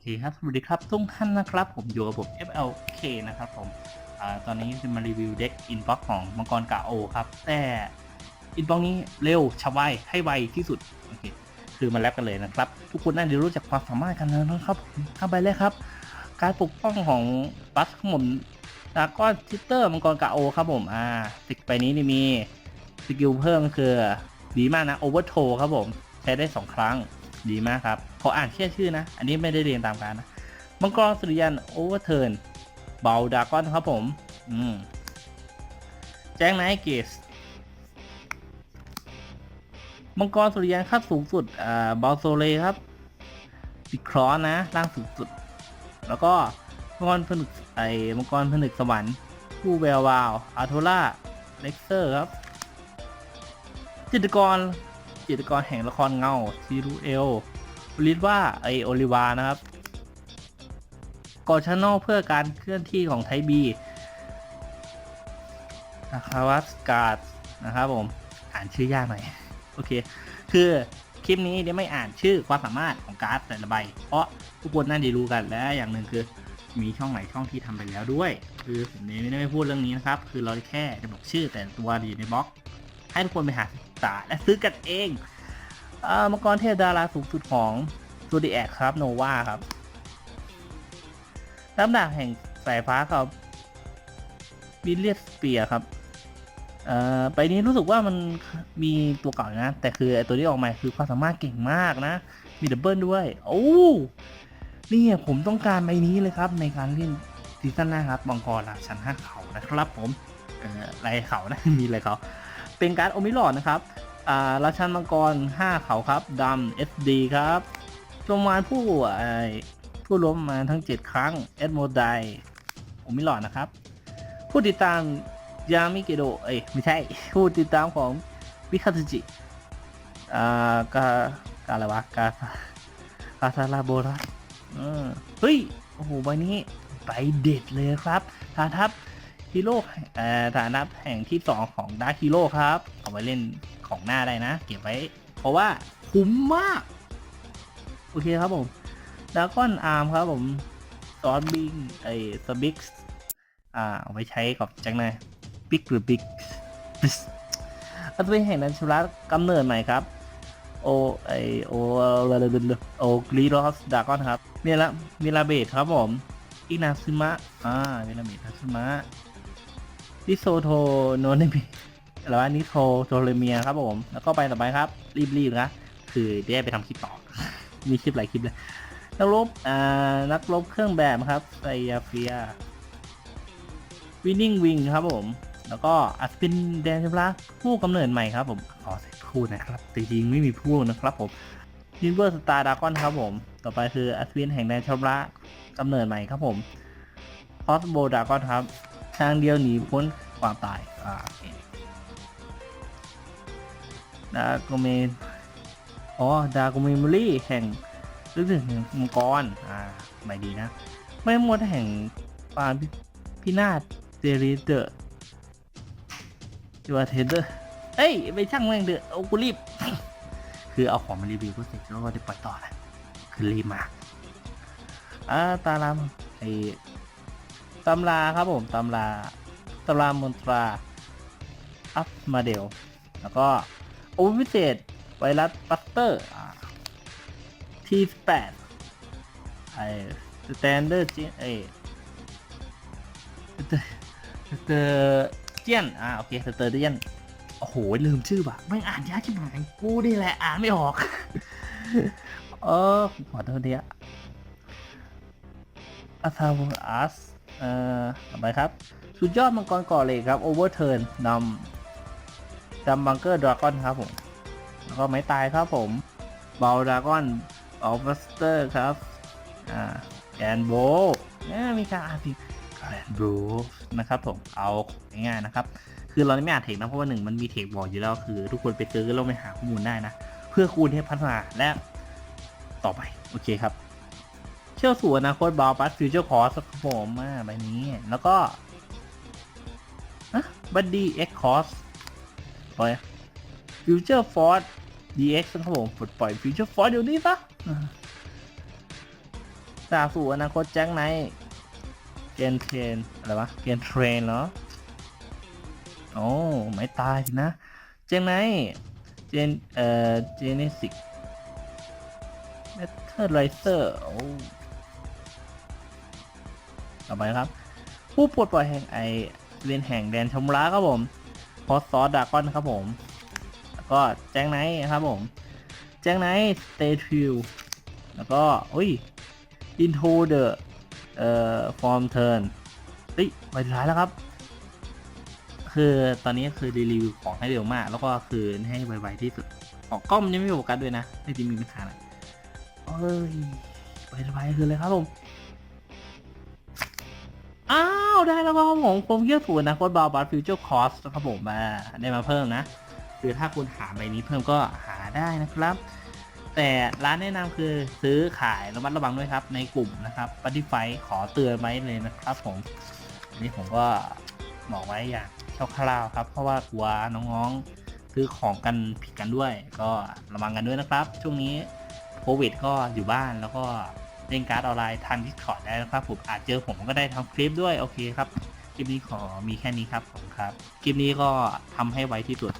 เคครับ สวัสดีครับทุกท่านนะครับ ผมอยู่กับผม FLK นะครับผมอตอนนี้จะมารีวิวเด็กอินบ็อกของมังกรกาโอครับ แต่อินบ็อกนี้เร็วฉับไวให้ไวที่สุด โอเค คือมาแลบกันเลยนะครับ ทุกคนน่าจะรู้จักความสามารถกันแล้วนะครับข้าไปเลยครับ การปกป้องของบัสของผมดากอนทิเตอร์มังกรกาโอครับผมอ่าสกิลไปนี้นี่มีสกิลเพิ่มคือดีมากนะโอเวอร์โทครับผม ใช้ได้สองครั้ง ดีมากครับ ขออ่านแค่ชื่อนะ อันนี้ไม่ได้เรียนตามการนะ มังกรสุริยันโอเวอร์เทิร์นเบาดากอนครับผม อืม แจ้งไนเกสมังกรสุริยันขั้นสูงสุด อ่าเบาโซเลครับติครอนนะร่างสูงสุด แล้วก็มังกรผนึกไอ้มังกรผนึกสวรรค์ผู้แวววาวอาร์โทล่าเล็กเซอร์ครับจิตกร จิตรกรแห่งละครเงาซีรูเอลลิดว่าไอโอลิวานะครับก่อชานอลเพื่อการเคลื่อนที่ของไทบีนาคาวัสการ์ดนะครับผมอ่านชื่อยากหน่อยโอเค คือคลิปนี้เดี๋ยวไม่อ่านชื่อความสามารถของการ์ดแต่ละใบ เพราะทุกคนน่าจะรู้กันและอย่างหนึ่งคือมีช่องไหนช่องที่ทำไปแล้วด้วย คือผมไม่ได้ไม่พูดเรื่องนี้นะครับ คือเราแค่จะบอกชื่อแต่ตัวอยู่ในบล็อก ให้ทุกคนไปหาศึกษาและซื้อกันเองเอ่อมังกรเทพดาราสูงสุดของซูดิแอคครับโนวาครับน้ำดาบแห่งสายฟ้าครับวิลเลียสเปียครับเอ่อไปนี้รู้สึกว่ามันมีตัวเก่านะ แต่คือไอตัวที่ออกมาคือความสามารถเก่งมากนะ มีดับเบิลด้วย โอ้นี่ผมต้องการใบนี้เลยครับ ในการเล่นซีซั่นหน้าครับมังกรราชันห้าเขานะครับผมเอ่อลาเขานะ มีอะไรเขา เป็นการ์ดโอมิลอดนะครับอ่าราชันมังกร 5 เขาครับดำ SD ครับจงมานผู้ไอผู้ล้มมาทั้ง 7 ครั้งเอดโมไดโอมิลอดนะครับ ผู้ติดตามยามิเกโดเอ้ยไม่ใช่ ผู้ติดตามของวิคาตจิอ่ากากาอะไรวะกาซากาซาลาโบระเออเฮ้ย โอ้โหใบนี้ใบเด็ดเลยครับทาทับ ฮีโร่ฐานะแห่งที่ 2 ของดาร์คฮีโร่ครับ เอาไว้เล่นของหน้าได้นะ เก็บไว้ เพราะว่าคุ้มมาก โอเคครับผมดากอนอาร์มครับผมซอสบิงไอ้สบิกอ่าเอาไว้ใช้กับจังไงบิ๊กหรือบิ๊กอัตวนแห่งนันชุรัตกำเนิดใหม่ครับ โอไอโอโอกรีรอสดากอนครับเมียละมิลาเบตครับผมอินาซึมะ อ่าเวลาเมินาซึมะ ดิโซโทโนเนมิหรือว่านิโทโทเลเมียครับผม แล้วก็ไปต่อไปครับ รีบๆนะคือได้ไปทำคลิปต่อ มีคลิปหลายคลิปเลย นักรบอ่านักรบเครื่องแบบครับไซยาเฟียวินนิ่งวิงครับผม แล้วก็อัสปินแดนชมระผู้กำเนิดใหม่ครับผมขอใส่ผู้นะครับจริงๆไม่มีผู้นะครับผมยินเวอร์สตาร์ดากอนครับผม ต่อไปคืออัสปินแห่งแดนชมระกำเนิดใหม่ครับผมพอสโบดากอนครับ ทางเดียวหนีพ้นความตายอ่าโอเคดาโกเมนอ๋อ ดาโกเมมอรี่แห่งลึกถึงมังกร อ่าไม่ดีนะ ไม่หมดแห่งปานพินาศเดริเดอร์จัวเทเดอร์เอ้ย ไปช่างแม่งเดือดโอ้กูรีบ คือเอาของมารีวิวก็เสร็จแล้วก็จะปล่อยต่อแหละคือรีบมาอ่าตารามไอ ตำราครับผมตำราตำรามนตราอัพมาเดลแล้วก็โอเวอร์พิเศษไวรัสบัสเตอร์ที่แปดไอสแตนเดอร์จีไอเตอร์เจียนอ่าโอเคสเตอร์เจียนโอ้โหลืมชื่อว่ะไม่อ่านยากชิบหายกูนี่แหละอ่านไม่ออก เออขอโทษทีอะอาซาวอัส เอ่อต่อไปครับ สุดยอดมังกรก่อเหล็กครับโอเวอร์เทิร์นนำดำบังเกอร์ดราก้อนครับผม แล้วก็ไม้ตายครับผมเบลดราก้อนออฟสเตอร์ครับ อ่าแกนโบเนี่มีการอ่านผิดแกนโบนะครับผม เอาง่ายๆนะครับ คือเราไม่อ่านเทคนะเพราะว่าหนึ่งมันมีเทคบอกอยู่แล้วคือ ทุกคนไปซื้อเราไปหาข้อมูลได้นะ เพื่อคูณให้พัฒนาและต่อไป โอเคครับ เชื่อสู่อนาคตบอลปัสฟิวเจอร์คอร์สครับผมอ่าใบนี้ แล้วก็บัดดี้เอ็กคอร์สปล่อยฟิวเจอร์ฟอร์ดดีเอ็กซ์ครับผมปลดปล่อยฟิวเจอร์ฟอร์ดเดี๋ยวนี้ซะอ่าสู่อนาคตแจ็คไนท์เกนเทรนอะไรวะเกนเทรนเหรอโอ้ไม่ตายสินะเจนไนท์เจนเอ่อเจเนซิกเมทัลไรเซอร์โอ้ ต่อไปครับ ผู้ปลดปล่อยแห่งไอเวียนแห่งแดนชมราครับผมพอสซอสดากอนครับผมแล้วก็แจ้งไนท์ครับผม แจ้งไนท์สเตทิลแล้วก็อุ้ย into the เอ่อ form turn เฮ้ยไปสุดท้ายแล้วครับ คือตอนนี้คือรีวิวของให้เร็วมาก แล้วก็คือให้ไวๆที่สุดของกล้องมันยังไม่โฟกัสด้วยนะไม่จริงมีปัญหาอะเอ้ยไปไวๆคือเลยครับผม อ้าวได้แล้วครับผมผมเยี่ยถูนะโคดบาลบัตฟิวเจอร์คอสนะครับผมมาได้มาเพิ่มนะคือถ้าคุณหาใบนี้เพิ่มก็หาได้นะครับ แต่ร้านแนะนำคือซื้อขายระมัดระวังด้วยครับ ในกลุ่มนะครับปฏิไฟขอเตือนไว้เลยนะครับผมอันนี้ผมก็บอกไว้อย่างคร่าวๆครับ เพราะว่ากลัวน้องๆซื้อของกันผิดกันด้วย ก็ระวังกันด้วยนะครับ ช่วงนี้โควิดก็อยู่บ้านแล้วก็ เล่นการ์ดออนไลน์ทางดิสคอร์ดได้นะครับผมอาจเจอผมก็ได้ทำคลิปด้วยโอเคครับคลิปนี้ขอมีแค่นี้ครับผมครับคลิปนี้ก็ทำให้ไวที่สุด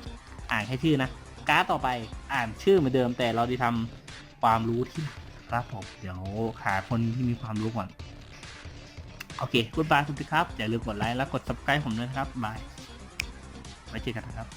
อ่านแค่ชื่อนะการ์ดต่อไปอ่านชื่อเหมือนเดิม แต่เราได้ทำความรู้ที่ครับผมเดี๋ยวหาคนที่มีความรู้ก่อนโอเคกุดบายทุกท่านครับอย่าลืมกดไลค์และกด subscribe ผมด้วยนะครับบายไว้เจอกันนะครับ